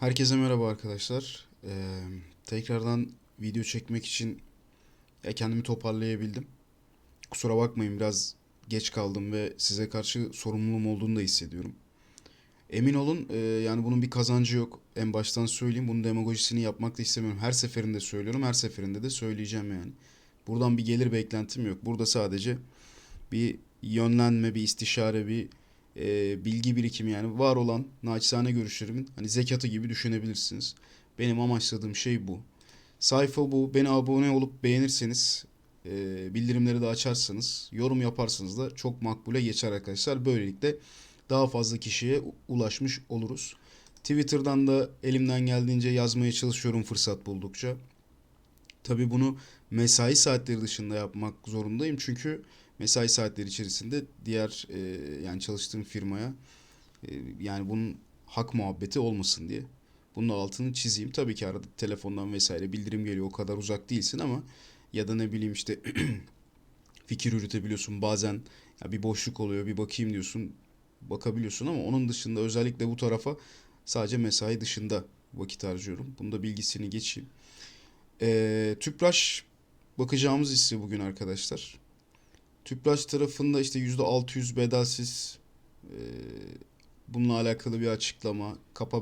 Herkese merhaba arkadaşlar. Ee, tekrardan video çekmek için ya kendimi toparlayabildim. Kusura bakmayın biraz geç kaldım ve size karşı sorumluluğum olduğunu da hissediyorum. Emin olun e, yani bunun bir kazancı yok. En baştan söyleyeyim bunun demagojisini yapmak da istemiyorum. Her seferinde söylüyorum, her seferinde de söyleyeceğim yani. Buradan bir gelir beklentim yok. Burada sadece bir yönlenme, bir istişare, bir e, bilgi birikimi yani var olan naçizane görüşlerimin hani zekatı gibi düşünebilirsiniz. Benim amaçladığım şey bu. Sayfa bu. Beni abone olup beğenirseniz, e, bildirimleri de açarsanız, yorum yaparsanız da çok makbule geçer arkadaşlar. Böylelikle daha fazla kişiye ulaşmış oluruz. Twitter'dan da elimden geldiğince yazmaya çalışıyorum fırsat buldukça. Tabii bunu mesai saatleri dışında yapmak zorundayım çünkü mesai saatleri içerisinde diğer e, yani çalıştığım firmaya e, yani bunun hak muhabbeti olmasın diye. Bunun altını çizeyim. Tabii ki arada telefondan vesaire bildirim geliyor o kadar uzak değilsin ama ya da ne bileyim işte fikir üretebiliyorsun bazen ya bir boşluk oluyor bir bakayım diyorsun bakabiliyorsun ama onun dışında özellikle bu tarafa sadece mesai dışında vakit harcıyorum. Bunun da bilgisini geçeyim. Ee, Tüpraş bakacağımız hisse bugün arkadaşlar. Tüpraş tarafında işte %600 bedelsiz e, bununla alakalı bir açıklama. Kap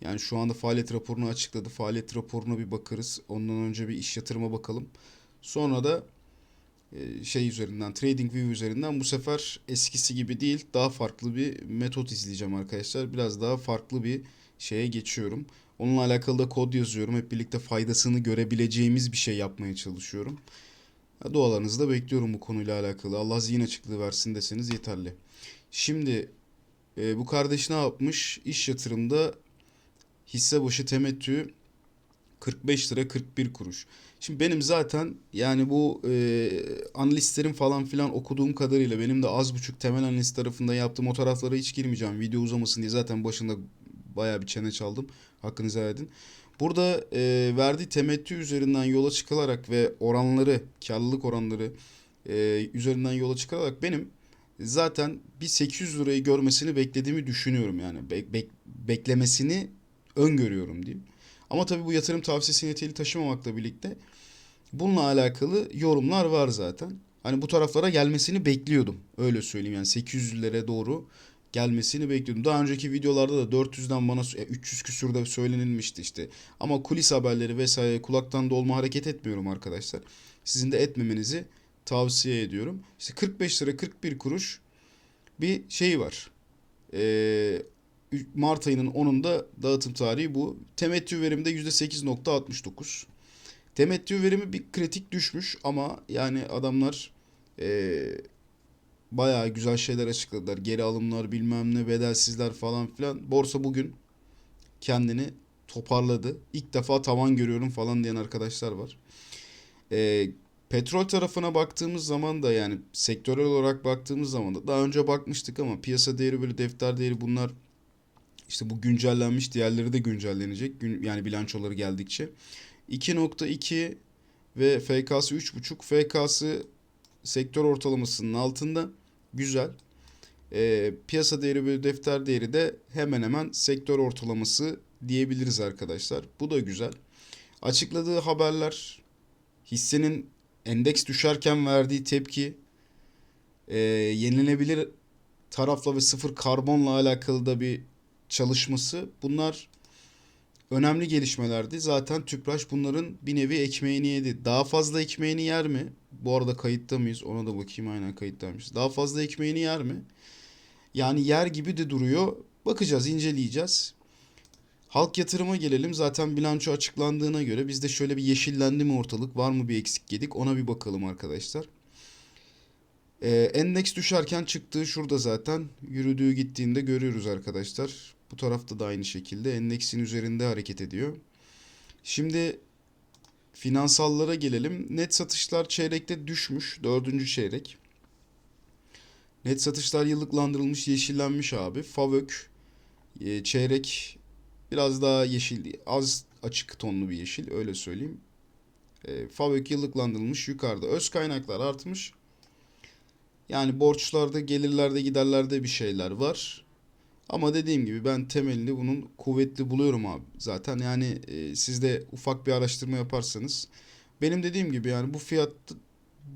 yani şu anda faaliyet raporunu açıkladı. Faaliyet raporuna bir bakarız. Ondan önce bir iş yatırıma bakalım. Sonra da e, şey üzerinden TradingView üzerinden bu sefer eskisi gibi değil daha farklı bir metot izleyeceğim arkadaşlar. Biraz daha farklı bir şeye geçiyorum. Onunla alakalı da kod yazıyorum. Hep birlikte faydasını görebileceğimiz bir şey yapmaya çalışıyorum. Dualarınızı da bekliyorum bu konuyla alakalı. Allah zihin açıklığı versin deseniz yeterli. Şimdi e, bu kardeş ne yapmış? İş yatırımda hisse başı temettü 45 lira 41 kuruş. Şimdi benim zaten yani bu e, analistlerin falan filan okuduğum kadarıyla benim de az buçuk temel analist tarafında yaptığım o taraflara hiç girmeyeceğim. Video uzamasın diye zaten başında bayağı bir çene çaldım. Hakkınızı helal edin. Burada e, verdiği temettü üzerinden yola çıkılarak ve oranları, karlılık oranları e, üzerinden yola çıkılarak benim zaten bir 800 lirayı görmesini beklediğimi düşünüyorum yani. Bek- bek- beklemesini öngörüyorum diyeyim. Ama tabii bu yatırım tavsiyesi niteliği taşımamakla birlikte bununla alakalı yorumlar var zaten. Hani bu taraflara gelmesini bekliyordum. Öyle söyleyeyim yani 800'lere doğru gelmesini bekliyordum. Daha önceki videolarda da 400'den bana e, 300 küsürde söylenilmişti işte. Ama kulis haberleri vesaire kulaktan dolma hareket etmiyorum arkadaşlar. Sizin de etmemenizi tavsiye ediyorum. İşte 45 lira 41 kuruş bir şey var. Ee, Mart ayının 10'unda dağıtım tarihi bu. Temettü verimi de %8.69. Temettü verimi bir kritik düşmüş ama yani adamlar eee bayağı güzel şeyler açıkladılar. Geri alımlar bilmem ne bedelsizler falan filan. Borsa bugün kendini toparladı. İlk defa tavan görüyorum falan diyen arkadaşlar var. Eee, petrol tarafına baktığımız zaman da yani sektörel olarak baktığımız zaman da daha önce bakmıştık ama piyasa değeri böyle defter değeri bunlar işte bu güncellenmiş diğerleri de güncellenecek. Gün, yani bilançoları geldikçe. 2.2 ve FK'sı 3.5. FK'sı sektör ortalamasının altında. Güzel. Ee, piyasa değeri ve defter değeri de hemen hemen sektör ortalaması diyebiliriz arkadaşlar. Bu da güzel. Açıkladığı haberler hissenin endeks düşerken verdiği tepki e, yenilenebilir tarafla ve sıfır karbonla alakalı da bir çalışması. Bunlar önemli gelişmelerdi. Zaten Tüpraş bunların bir nevi ekmeğini yedi. Daha fazla ekmeğini yer mi? Bu arada kayıtta mıyız? Ona da bakayım aynen kayıttaymışız. Daha fazla ekmeğini yer mi? Yani yer gibi de duruyor. Bakacağız, inceleyeceğiz. Halk yatırıma gelelim. Zaten bilanço açıklandığına göre bizde şöyle bir yeşillendi mi ortalık? Var mı bir eksik yedik? Ona bir bakalım arkadaşlar. Ee, endeks düşerken çıktığı şurada zaten. Yürüdüğü gittiğinde görüyoruz arkadaşlar. Bu tarafta da aynı şekilde endeksin üzerinde hareket ediyor. Şimdi finansallara gelelim. Net satışlar çeyrekte düşmüş. Dördüncü çeyrek. Net satışlar yıllıklandırılmış, yeşillenmiş abi. Favök e, çeyrek biraz daha yeşil, az açık tonlu bir yeşil öyle söyleyeyim. E, Favök yıllıklandırılmış yukarıda. Öz kaynaklar artmış. Yani borçlarda, gelirlerde, giderlerde bir şeyler var. Ama dediğim gibi ben temelini bunun kuvvetli buluyorum abi. Zaten yani e, siz de ufak bir araştırma yaparsanız benim dediğim gibi yani bu fiyat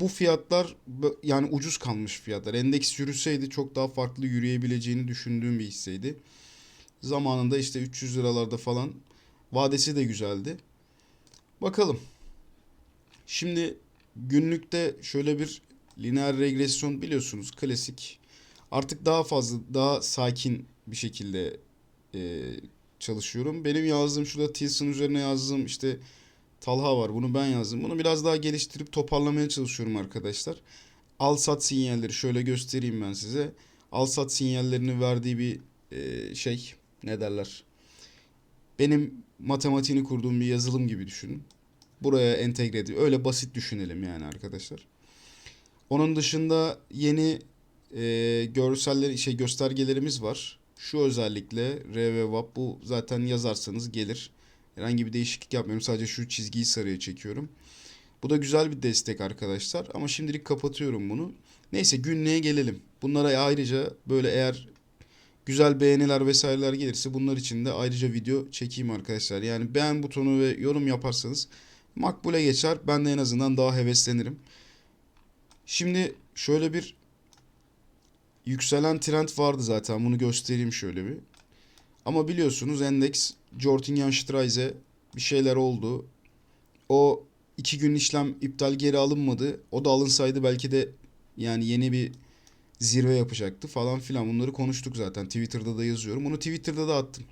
bu fiyatlar yani ucuz kalmış fiyatlar. Endeks yürüseydi çok daha farklı yürüyebileceğini düşündüğüm bir hisseydi. Zamanında işte 300 liralarda falan vadesi de güzeldi. Bakalım. Şimdi günlükte şöyle bir lineer regresyon biliyorsunuz klasik. Artık daha fazla daha sakin bir şekilde e, çalışıyorum. Benim yazdığım şurada Tilson üzerine yazdığım işte Talha var. Bunu ben yazdım. Bunu biraz daha geliştirip toparlamaya çalışıyorum arkadaşlar. Al sat sinyalleri şöyle göstereyim ben size. Al sat sinyallerini verdiği bir e, şey ne derler? Benim matematiğini kurduğum bir yazılım gibi düşünün. Buraya entegre ediyor. Öyle basit düşünelim yani arkadaşlar. Onun dışında yeni e, görseller şey göstergelerimiz var. Şu özellikle R ve bu zaten yazarsanız gelir. Herhangi bir değişiklik yapmıyorum. Sadece şu çizgiyi sarıya çekiyorum. Bu da güzel bir destek arkadaşlar. Ama şimdilik kapatıyorum bunu. Neyse günlüğe gelelim. Bunlara ayrıca böyle eğer güzel beğeniler vesaireler gelirse bunlar için de ayrıca video çekeyim arkadaşlar. Yani beğen butonu ve yorum yaparsanız makbule geçer. Ben de en azından daha heveslenirim. Şimdi şöyle bir yükselen trend vardı zaten. Bunu göstereyim şöyle bir. Ama biliyorsunuz endeks Jortingan Streise bir şeyler oldu. O iki gün işlem iptal geri alınmadı. O da alınsaydı belki de yani yeni bir zirve yapacaktı falan filan. Bunları konuştuk zaten. Twitter'da da yazıyorum. Onu Twitter'da da attım.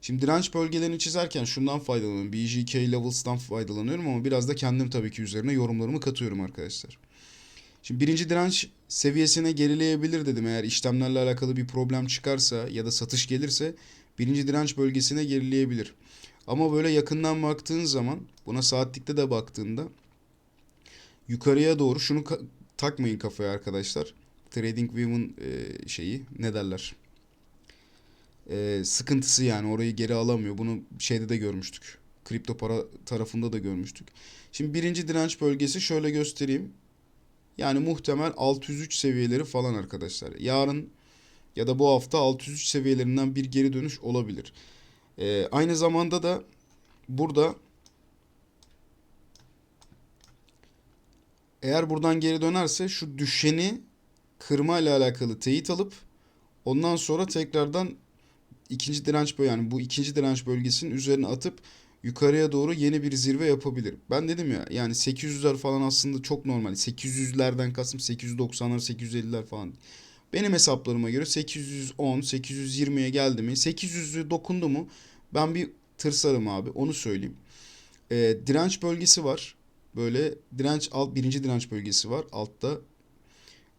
Şimdi direnç bölgelerini çizerken şundan faydalanıyorum. BGK levels'tan faydalanıyorum ama biraz da kendim tabii ki üzerine yorumlarımı katıyorum arkadaşlar. Şimdi birinci direnç seviyesine gerileyebilir dedim. Eğer işlemlerle alakalı bir problem çıkarsa ya da satış gelirse birinci direnç bölgesine gerileyebilir. Ama böyle yakından baktığın zaman buna saatlikte de baktığında yukarıya doğru şunu ka- takmayın kafaya arkadaşlar. TradingView'un e, şeyi ne derler? E, sıkıntısı yani orayı geri alamıyor. Bunu şeyde de görmüştük. Kripto para tarafında da görmüştük. Şimdi birinci direnç bölgesi şöyle göstereyim. Yani muhtemel 603 seviyeleri falan arkadaşlar. Yarın ya da bu hafta 603 seviyelerinden bir geri dönüş olabilir. Ee, aynı zamanda da burada eğer buradan geri dönerse şu düşeni kırma ile alakalı teyit alıp ondan sonra tekrardan ikinci direnç bölge yani bu ikinci direnç bölgesinin üzerine atıp yukarıya doğru yeni bir zirve yapabilir. Ben dedim ya yani 800'ler falan aslında çok normal. 800'lerden kasım 890'lar 850'ler falan. Benim hesaplarıma göre 810 820'ye geldi mi 800'ü dokundu mu ben bir tırsarım abi onu söyleyeyim. Ee, direnç bölgesi var. Böyle direnç alt birinci direnç bölgesi var altta.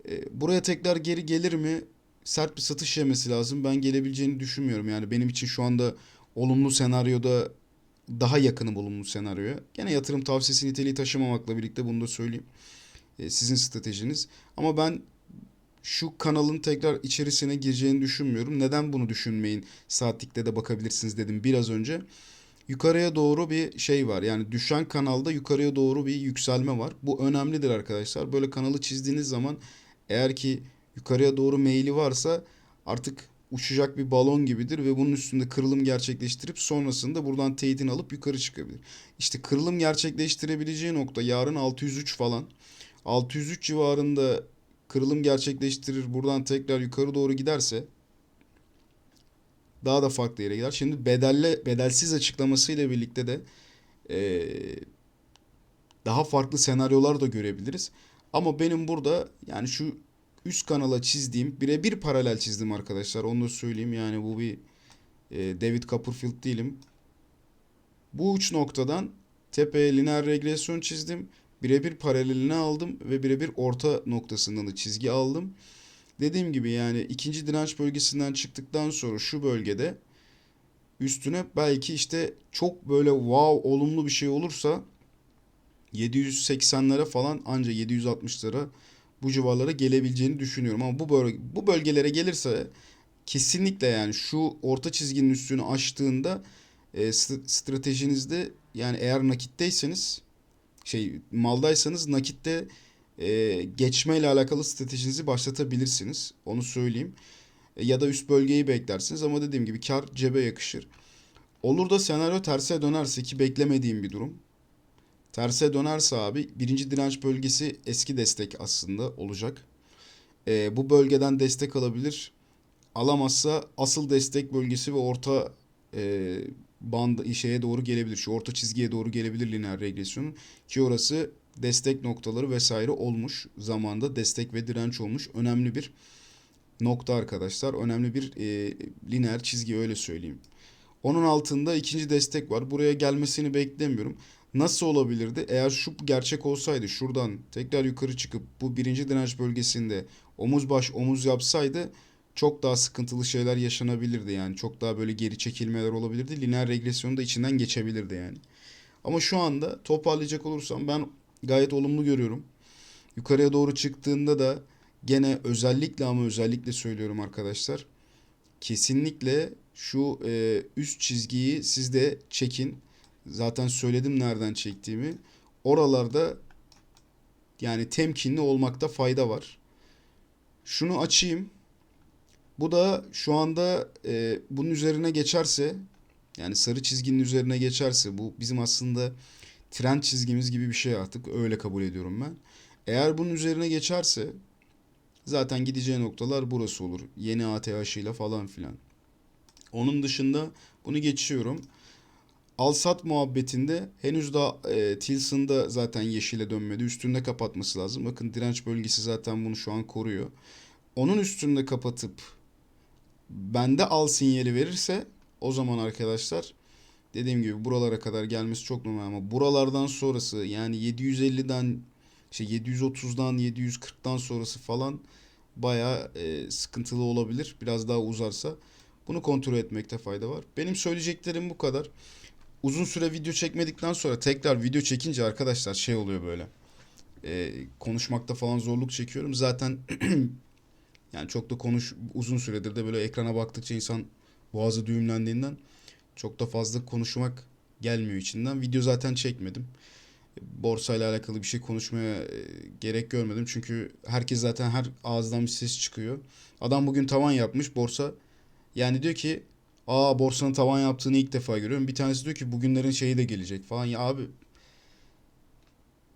Ee, buraya tekrar geri gelir mi? Sert bir satış yemesi lazım. Ben gelebileceğini düşünmüyorum. Yani benim için şu anda olumlu senaryoda daha yakını olumlu senaryoya. Gene yatırım tavsiyesi niteliği taşımamakla birlikte bunu da söyleyeyim. Ee, sizin stratejiniz. Ama ben şu kanalın tekrar içerisine gireceğini düşünmüyorum. Neden bunu düşünmeyin? Saatlikte de bakabilirsiniz dedim biraz önce. Yukarıya doğru bir şey var. Yani düşen kanalda yukarıya doğru bir yükselme var. Bu önemlidir arkadaşlar. Böyle kanalı çizdiğiniz zaman eğer ki yukarıya doğru meyili varsa artık uçacak bir balon gibidir ve bunun üstünde kırılım gerçekleştirip sonrasında buradan teyitini alıp yukarı çıkabilir. İşte kırılım gerçekleştirebileceği nokta yarın 603 falan. 603 civarında kırılım gerçekleştirir buradan tekrar yukarı doğru giderse daha da farklı yere gider. Şimdi bedelle bedelsiz açıklamasıyla birlikte de eee, daha farklı senaryolar da görebiliriz. Ama benim burada yani şu üst kanala çizdiğim birebir paralel çizdim arkadaşlar. Onu da söyleyeyim yani bu bir e, David Copperfield değilim. Bu uç noktadan tepeye lineer regresyon çizdim. Birebir paraleline aldım ve birebir orta noktasından da çizgi aldım. Dediğim gibi yani ikinci direnç bölgesinden çıktıktan sonra şu bölgede üstüne belki işte çok böyle wow olumlu bir şey olursa 780'lere falan anca 760'lara bu civarlara gelebileceğini düşünüyorum. Ama bu bölge, bu bölgelere gelirse kesinlikle yani şu orta çizginin üstünü aştığında e, st- stratejinizde yani eğer nakitteyseniz şey maldaysanız nakitte e, geçmeyle alakalı stratejinizi başlatabilirsiniz. Onu söyleyeyim. E, ya da üst bölgeyi beklersiniz ama dediğim gibi kar cebe yakışır. Olur da senaryo terse dönerse ki beklemediğim bir durum. Terse dönerse abi birinci direnç bölgesi eski destek aslında olacak. E, bu bölgeden destek alabilir. Alamazsa asıl destek bölgesi ve orta e, band şeye doğru gelebilir. Şu orta çizgiye doğru gelebilir lineer regresyonun ki orası destek noktaları vesaire olmuş. Zamanda destek ve direnç olmuş. Önemli bir nokta arkadaşlar. Önemli bir e, lineer çizgi öyle söyleyeyim. Onun altında ikinci destek var. Buraya gelmesini beklemiyorum. Nasıl olabilirdi? Eğer şu gerçek olsaydı şuradan tekrar yukarı çıkıp bu birinci direnç bölgesinde omuz baş omuz yapsaydı çok daha sıkıntılı şeyler yaşanabilirdi yani. Çok daha böyle geri çekilmeler olabilirdi. Lineer regresyonu da içinden geçebilirdi yani. Ama şu anda toparlayacak olursam ben gayet olumlu görüyorum. Yukarıya doğru çıktığında da gene özellikle ama özellikle söylüyorum arkadaşlar. Kesinlikle şu e, üst çizgiyi siz de çekin. Zaten söyledim nereden çektiğimi. Oralarda yani temkinli olmakta fayda var. Şunu açayım. Bu da şu anda e, bunun üzerine geçerse yani sarı çizginin üzerine geçerse bu bizim aslında trend çizgimiz gibi bir şey artık öyle kabul ediyorum ben. Eğer bunun üzerine geçerse zaten gideceği noktalar burası olur. Yeni ATH ile falan filan. Onun dışında bunu geçiyorum. Al-sat muhabbetinde henüz daha e, Tilson'da zaten yeşile dönmedi. Üstünde kapatması lazım. Bakın direnç bölgesi zaten bunu şu an koruyor. Onun üstünde kapatıp bende al sinyali verirse o zaman arkadaşlar dediğim gibi buralara kadar gelmesi çok normal ama buralardan sonrası yani 750'den işte 730'dan 740'dan sonrası falan bayağı e, sıkıntılı olabilir. Biraz daha uzarsa. Bunu kontrol etmekte fayda var. Benim söyleyeceklerim bu kadar. Uzun süre video çekmedikten sonra tekrar video çekince arkadaşlar şey oluyor böyle. E, konuşmakta falan zorluk çekiyorum. Zaten yani çok da konuş uzun süredir de böyle ekrana baktıkça insan boğazı düğümlendiğinden çok da fazla konuşmak gelmiyor içinden. Video zaten çekmedim. Borsayla alakalı bir şey konuşmaya e, gerek görmedim. Çünkü herkes zaten her ağızdan bir ses çıkıyor. Adam bugün tavan yapmış borsa. Yani diyor ki aa borsanın tavan yaptığını ilk defa görüyorum. Bir tanesi diyor ki bugünlerin şeyi de gelecek falan. Ya abi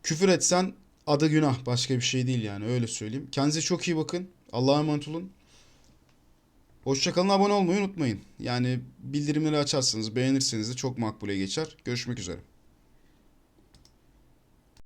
küfür etsen adı günah. Başka bir şey değil yani öyle söyleyeyim. Kendinize çok iyi bakın. Allah'a emanet olun. Hoşçakalın abone olmayı unutmayın. Yani bildirimleri açarsanız beğenirseniz de çok makbule geçer. Görüşmek üzere.